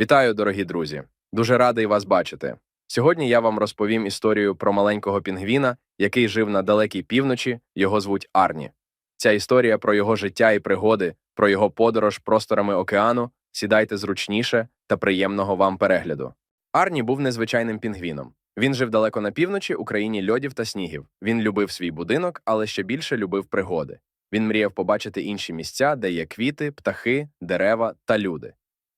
Вітаю, дорогі друзі! Дуже радий вас бачити. Сьогодні я вам розповім історію про маленького пінгвіна, який жив на далекій півночі. Його звуть Арні. Ця історія про його життя і пригоди, про його подорож просторами океану. Сідайте зручніше та приємного вам перегляду. Арні був незвичайним пінгвіном. Він жив далеко на півночі у країні льодів та снігів. Він любив свій будинок, але ще більше любив пригоди. Він мріяв побачити інші місця, де є квіти, птахи, дерева та люди.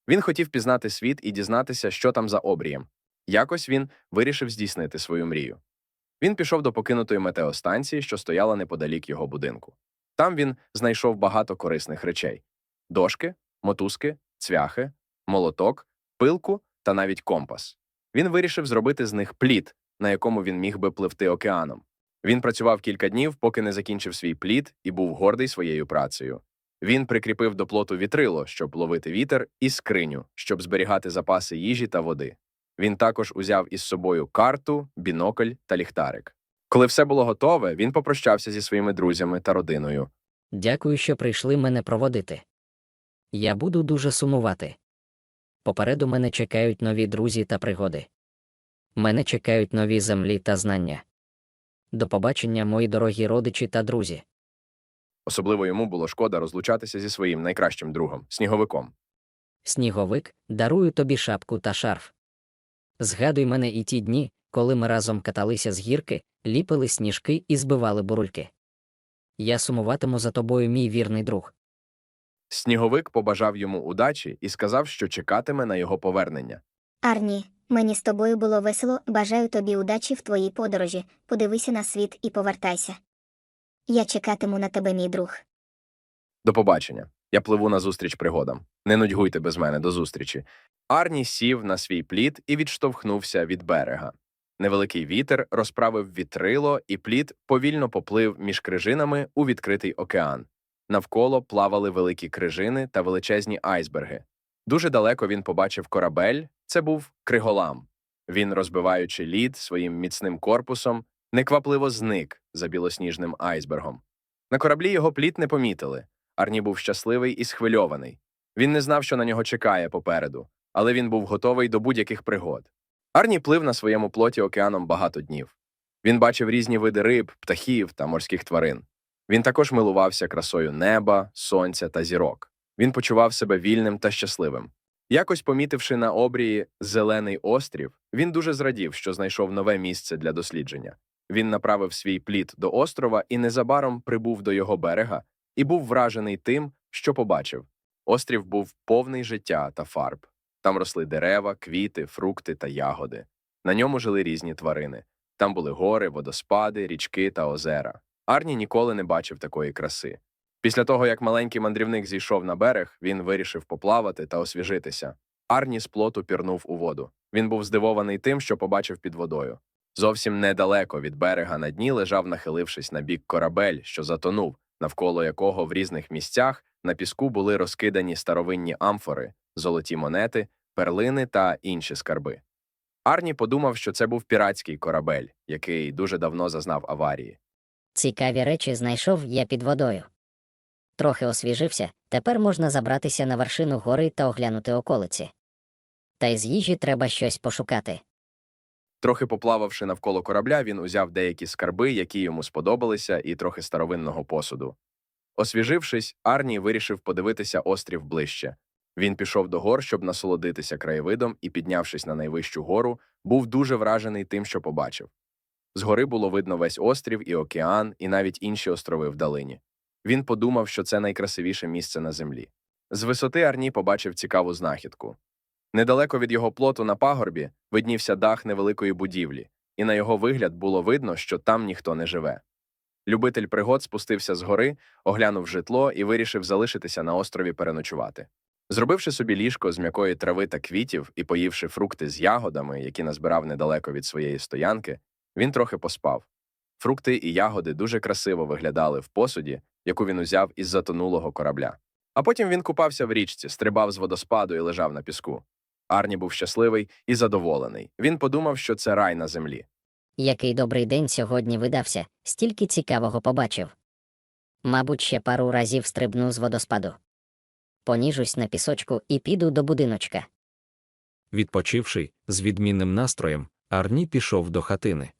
Він хотів пізнати світ і дізнатися, що там за обрієм. Якось він вирішив здійснити свою мрію. Він пішов до покинутої метеостанції, що стояла неподалік його будинку. Там він знайшов багато корисних речей: дошки, мотузки, цвяхи, молоток, пилку та навіть компас. Він вирішив зробити з них плід, на якому він міг би пливти океаном. Він працював кілька днів, поки не закінчив свій плід і був гордий своєю працею. Він прикріпив до плоту вітрило, щоб ловити вітер, і скриню, щоб зберігати запаси їжі та води. Він також узяв із собою карту, бінокль та ліхтарик. Коли все було готове, він попрощався зі своїми друзями та родиною. Дякую, що прийшли мене проводити. Я буду дуже сумувати. Попереду мене чекають нові друзі та пригоди. Мене чекають нові землі та знання. До побачення, мої дорогі родичі та друзі. Особливо йому було шкода розлучатися зі своїм найкращим другом сніговиком. Сніговик, дарую тобі шапку та шарф. Згадуй мене і ті дні, коли ми разом каталися з гірки, ліпили сніжки і збивали бурульки. Я сумуватиму за тобою, мій вірний друг. Сніговик побажав йому удачі і сказав, що чекатиме на його повернення. Арні, мені з тобою було весело, бажаю тобі удачі в твоїй подорожі, подивися на світ і повертайся. Я чекатиму на тебе, мій друг. До побачення. Я пливу назустріч пригодам. Не нудьгуйте без мене до зустрічі. Арні сів на свій плід і відштовхнувся від берега. Невеликий вітер розправив вітрило, і плід повільно поплив між крижинами у відкритий океан. Навколо плавали великі крижини та величезні айсберги. Дуже далеко він побачив корабель. Це був криголам. Він, розбиваючи лід своїм міцним корпусом, неквапливо зник за білосніжним айсбергом. На кораблі його плід не помітили. Арні був щасливий і схвильований. Він не знав, що на нього чекає попереду, але він був готовий до будь-яких пригод. Арні плив на своєму плоті океаном багато днів. Він бачив різні види риб, птахів та морських тварин. Він також милувався красою неба, сонця та зірок. Він почував себе вільним та щасливим. Якось помітивши на обрії зелений острів, він дуже зрадів, що знайшов нове місце для дослідження. Він направив свій плід до острова і незабаром прибув до його берега і був вражений тим, що побачив. Острів був повний життя та фарб. Там росли дерева, квіти, фрукти та ягоди. На ньому жили різні тварини. Там були гори, водоспади, річки та озера. Арні ніколи не бачив такої краси. Після того, як маленький мандрівник зійшов на берег, він вирішив поплавати та освіжитися. Арні з плоту пірнув у воду. Він був здивований тим, що побачив під водою. Зовсім недалеко від берега на дні лежав, нахилившись на бік корабель, що затонув, навколо якого в різних місцях на піску були розкидані старовинні амфори, золоті монети, перлини та інші скарби. Арні подумав, що це був піратський корабель, який дуже давно зазнав аварії. Цікаві речі знайшов я під водою. Трохи освіжився, тепер можна забратися на вершину гори та оглянути околиці. Та й з їжі треба щось пошукати. Трохи поплававши навколо корабля, він узяв деякі скарби, які йому сподобалися, і трохи старовинного посуду. Освіжившись, Арні вирішив подивитися острів ближче. Він пішов до гор, щоб насолодитися краєвидом, і, піднявшись на найвищу гору, був дуже вражений тим, що побачив. Згори було видно весь острів і океан, і навіть інші острови в долині. Він подумав, що це найкрасивіше місце на землі. З висоти Арні побачив цікаву знахідку. Недалеко від його плоту на пагорбі виднівся дах невеликої будівлі, і на його вигляд було видно, що там ніхто не живе. Любитель пригод спустився з гори, оглянув житло і вирішив залишитися на острові переночувати. Зробивши собі ліжко з м'якої трави та квітів і поївши фрукти з ягодами, які назбирав недалеко від своєї стоянки, він трохи поспав. Фрукти і ягоди дуже красиво виглядали в посуді, яку він узяв із затонулого корабля. А потім він купався в річці, стрибав з водоспаду і лежав на піску. Арні був щасливий і задоволений. Він подумав, що це рай на землі. Який добрий день сьогодні видався, стільки цікавого побачив. Мабуть, ще пару разів стрибну з водоспаду. Поніжусь на пісочку і піду до будиночка. Відпочивши, з відмінним настроєм, Арні пішов до хатини.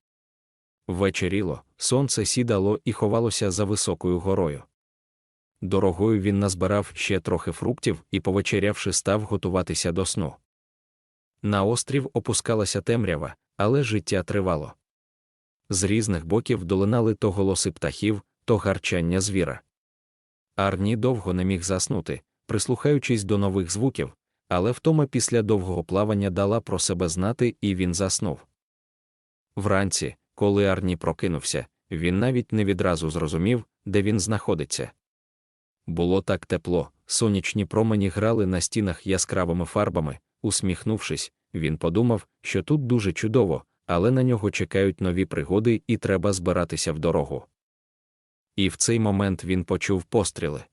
Вечеріло, сонце сідало і ховалося за високою горою. Дорогою він назбирав ще трохи фруктів і, повечерявши, став готуватися до сну. На острів опускалася темрява, але життя тривало. З різних боків долинали то голоси птахів, то гарчання звіра. Арні довго не міг заснути, прислухаючись до нових звуків, але втома після довгого плавання дала про себе знати, і він заснув. Вранці, коли Арні прокинувся, він навіть не відразу зрозумів, де він знаходиться. Було так тепло, сонячні промені грали на стінах яскравими фарбами. Усміхнувшись, він подумав, що тут дуже чудово, але на нього чекають нові пригоди і треба збиратися в дорогу. І в цей момент він почув постріли.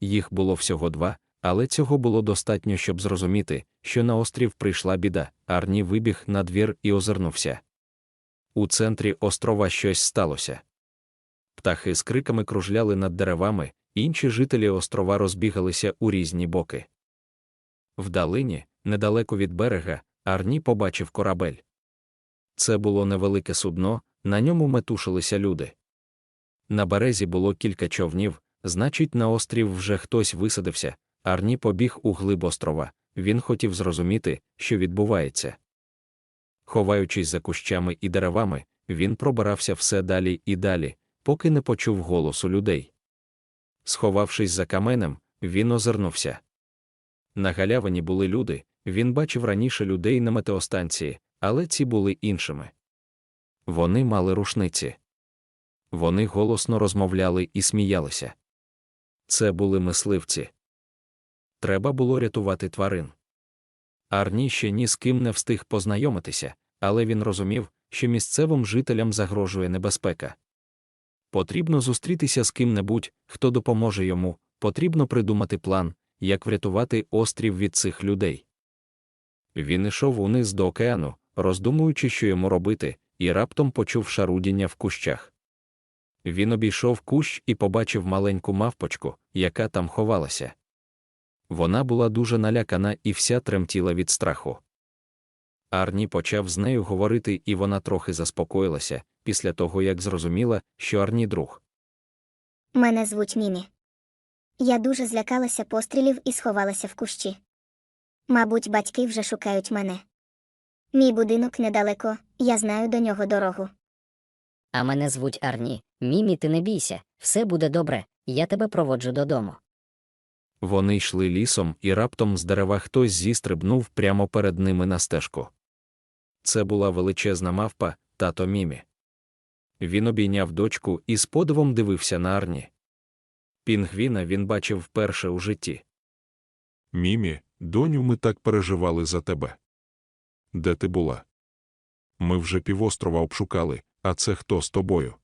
Їх було всього два, але цього було достатньо, щоб зрозуміти, що на острів прийшла біда. Арні вибіг на двір і озирнувся. У центрі острова щось сталося. Птахи з криками кружляли над деревами, інші жителі острова розбігалися у різні боки. Вдалині, недалеко від берега, Арні побачив корабель. Це було невелике судно, на ньому метушилися люди. На березі було кілька човнів, значить, на острів вже хтось висадився. Арні побіг у глиб острова. Він хотів зрозуміти, що відбувається. Ховаючись за кущами і деревами, він пробирався все далі і далі, поки не почув голосу людей. Сховавшись за каменем, він озирнувся. На галявині були люди, він бачив раніше людей на метеостанції, але ці були іншими. Вони мали рушниці. Вони голосно розмовляли і сміялися. Це були мисливці. Треба було рятувати тварин. Арні ще ні з ким не встиг познайомитися, але він розумів, що місцевим жителям загрожує небезпека. Потрібно зустрітися з ким-небудь, хто допоможе йому, потрібно придумати план, як врятувати острів від цих людей. Він ішов униз до океану, роздумуючи, що йому робити, і раптом почув шарудіння в кущах. Він обійшов кущ і побачив маленьку мавпочку, яка там ховалася. Вона була дуже налякана і вся тремтіла від страху. Арні почав з нею говорити, і вона трохи заспокоїлася після того, як зрозуміла, що Арні друг. Мене звуть Мімі. Я дуже злякалася пострілів і сховалася в кущі. Мабуть, батьки вже шукають мене. Мій будинок недалеко, я знаю до нього дорогу. А мене звуть Арні. Мімі, ти не бійся, все буде добре, я тебе проводжу додому. Вони йшли лісом, і раптом з дерева хтось зістрибнув прямо перед ними на стежку. Це була величезна мавпа, тато Мімі. Він обійняв дочку і з подивом дивився на Арні. Пінгвіна він бачив вперше у житті. Мімі, доню, ми так переживали за тебе. Де ти була? Ми вже півострова обшукали, а це хто з тобою?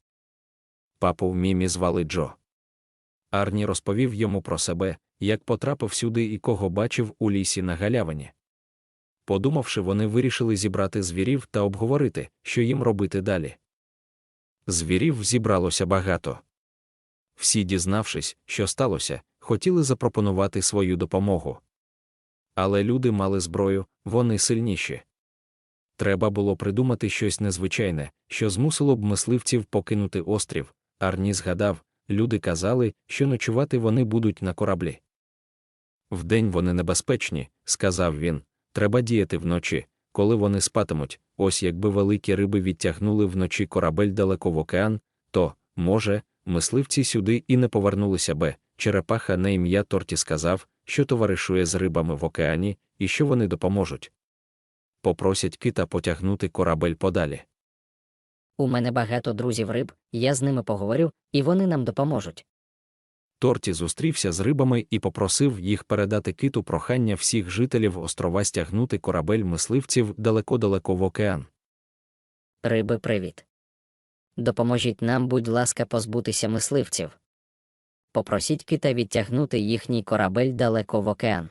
Папу в Мімі звали Джо. Арні розповів йому про себе, як потрапив сюди і кого бачив у лісі на галявині. Подумавши, вони вирішили зібрати звірів та обговорити, що їм робити далі. Звірів зібралося багато. Всі, дізнавшись, що сталося, хотіли запропонувати свою допомогу. Але люди мали зброю, вони сильніші. Треба було придумати щось незвичайне, що змусило б мисливців покинути острів. Арні згадав, люди казали, що ночувати вони будуть на кораблі. Вдень вони небезпечні, сказав він, треба діяти вночі, коли вони спатимуть. Ось якби великі риби відтягнули вночі корабель далеко в океан, то, може, мисливці сюди і не повернулися би. Черепаха на ім'я Торті сказав, що товаришує з рибами в океані і що вони допоможуть. Попросять кита потягнути корабель подалі. У мене багато друзів риб, я з ними поговорю, і вони нам допоможуть. Торті зустрівся з рибами і попросив їх передати киту прохання всіх жителів острова стягнути корабель мисливців далеко-далеко в океан. Риби, привіт. Допоможіть нам, будь ласка, позбутися мисливців. Попросіть кита відтягнути їхній корабель далеко в океан.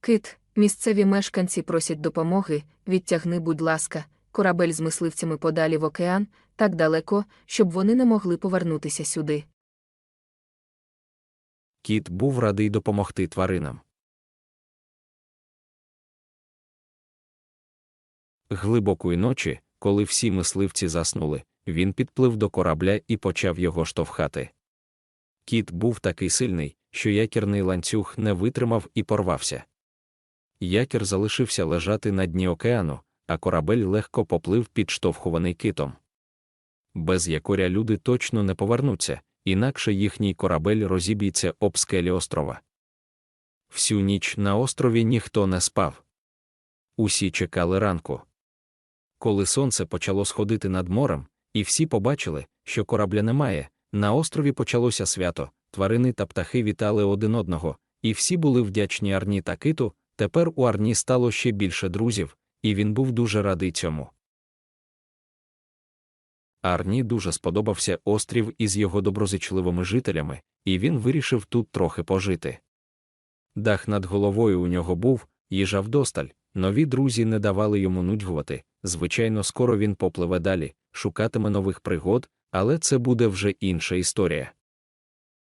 Кит, місцеві мешканці просять допомоги, відтягни, будь ласка, корабель з мисливцями подалі в океан, так далеко, щоб вони не могли повернутися сюди. Кіт був радий допомогти тваринам. Глибокої ночі, коли всі мисливці заснули, він підплив до корабля і почав його штовхати. Кіт був такий сильний, що якірний ланцюг не витримав і порвався. Якір залишився лежати на дні океану, а корабель легко поплив підштовхуваний китом. Без якоря люди точно не повернуться, інакше їхній корабель розіб'ється об скелі острова. Всю ніч на острові ніхто не спав. Усі чекали ранку. Коли сонце почало сходити над морем, і всі побачили, що корабля немає, на острові почалося свято, тварини та птахи вітали один одного, і всі були вдячні Арні та киту. Тепер у Арні стало ще більше друзів, і він був дуже радий цьому. Арні дуже сподобався острів із його доброзичливими жителями, і він вирішив тут трохи пожити. Дах над головою у нього був, їжа вдосталь, нові друзі не давали йому нудьгувати. Звичайно, скоро він попливе далі, шукатиме нових пригод, але це буде вже інша історія.